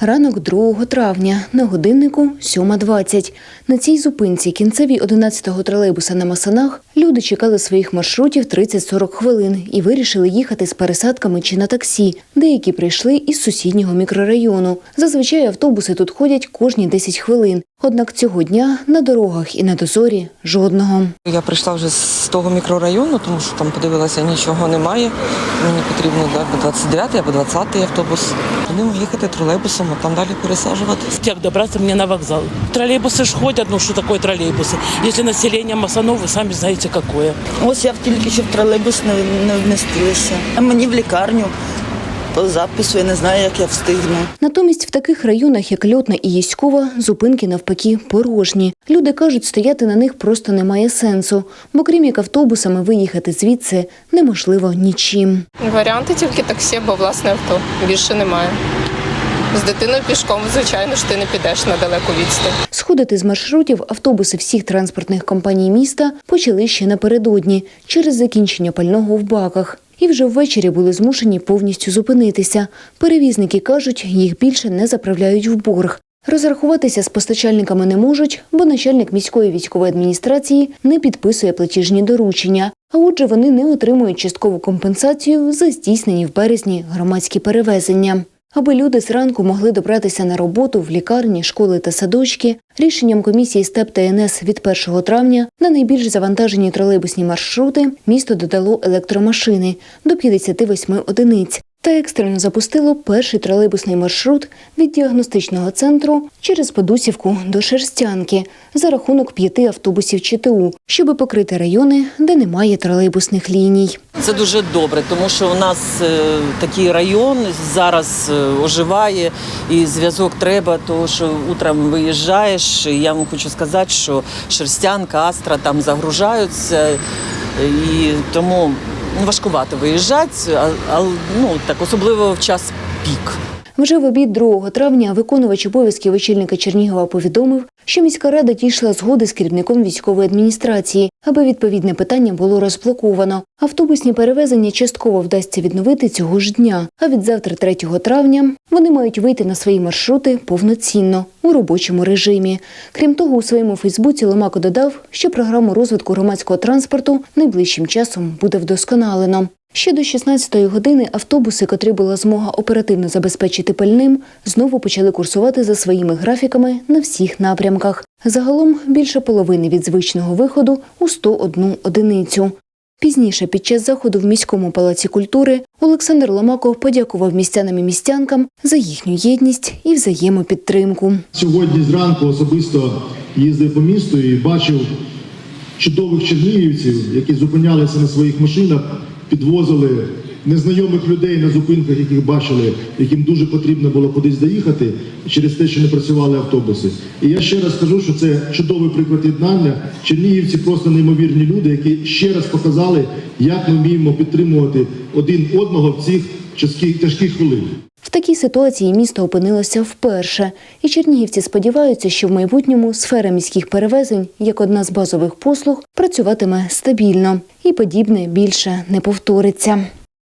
Ранок 2 травня на годиннику 7.20. На цій зупинці кінцевій 11-го тролейбуса на Масанах люди чекали своїх маршрутів 30-40 хвилин і вирішили їхати з пересадками чи на таксі. Деякі прийшли із сусіднього мікрорайону. Зазвичай автобуси тут ходять кожні 10 хвилин. Однак цього дня на дорогах і на дозорі жодного. Я прийшла вже з того мікрорайону, тому що там подивилася, нічого немає. Мені потрібно да, або 29-й, або 20-й автобус. Будемо їхати тролейбусом, а там далі пересаджуватись. Как добраться мне на вокзал? Троллейбусы ж ходят, ну что такое троллейбусы? Если население Масанов, вы сами знаете какое. Ось я тільки що в тролейбус не, не вмістилася. А мені в лікарню по запису, я не знаю, як я встигну. Натомість в таких районах, як Льотна і Єськова, зупинки навпаки порожні. Люди кажуть, стояти на них просто немає сенсу, бо крім як автобусами виїхати звідси неможливо нічим. Варіанти тільки таксі або власне авто. Більше немає. З дитиною пішком, звичайно ж, ти не підеш на далеку відстань. Сходити з маршрутів автобуси всіх транспортних компаній міста почали ще напередодні через закінчення пального в баках. І вже ввечері були змушені повністю зупинитися. Перевізники кажуть, їх більше не заправляють в борг. Розрахуватися з постачальниками не можуть, бо начальник міської військової адміністрації не підписує платіжні доручення. А отже, вони не отримують часткову компенсацію за здійснені в березні громадські перевезення. Аби люди зранку могли добратися на роботу в лікарні, школи та садочки, рішенням комісії СТЕП ТНС від 1 травня на найбільш завантажені тролейбусні маршрути місто додало електромашини до 58 одиниць та екстрено запустило перший тролейбусний маршрут від діагностичного центру через Подусівку до Шерстянки за рахунок п'яти автобусів ЧТУ, щоби покрити райони, де немає тролейбусних ліній. Це дуже добре, тому що у нас е, такий район зараз е, оживає і зв'язок треба, тому що утром виїжджаєш. і Я вам хочу сказати, що Шерстянка, Астра там загружаються, і тому важкувато виїжджати, а, а, ну, так, особливо в час пік. Вже в обід 2 травня виконувач обов'язків очільника Чернігова повідомив, що міська рада дійшла згоди з керівником військової адміністрації, аби відповідне питання було розблоковано. Автобусні перевезення частково вдасться відновити цього ж дня. А від завтра, 3 травня, вони мають вийти на свої маршрути повноцінно у робочому режимі. Крім того, у своєму Фейсбуці Ломако додав, що програму розвитку громадського транспорту найближчим часом буде вдосконалено. Ще до 16-ї години автобуси, котрі була змога оперативно забезпечити пальним, знову почали курсувати за своїми графіками на всіх напрямках. Загалом більше половини від звичного виходу у 101 одиницю. Пізніше, під час заходу в міському палаці культури, Олександр Ломаков подякував містянам і містянкам за їхню єдність і взаємопідтримку. Сьогодні зранку особисто їздив по місту і бачив чудових чернігівців, які зупинялися на своїх машинах, підвозили незнайомих людей на зупинках, яких бачили, яким дуже потрібно було кудись доїхати через те, що не працювали автобуси. І я ще раз скажу, що це чудовий приклад єднання. Чернігівці просто неймовірні люди, які ще раз показали, як ми вміємо підтримувати один одного в цих тяжких, хвилинах. Такій ситуації місто опинилося вперше, і чернігівці сподіваються, що в майбутньому сфера міських перевезень, як одна з базових послуг, працюватиме стабільно і подібне більше не повториться.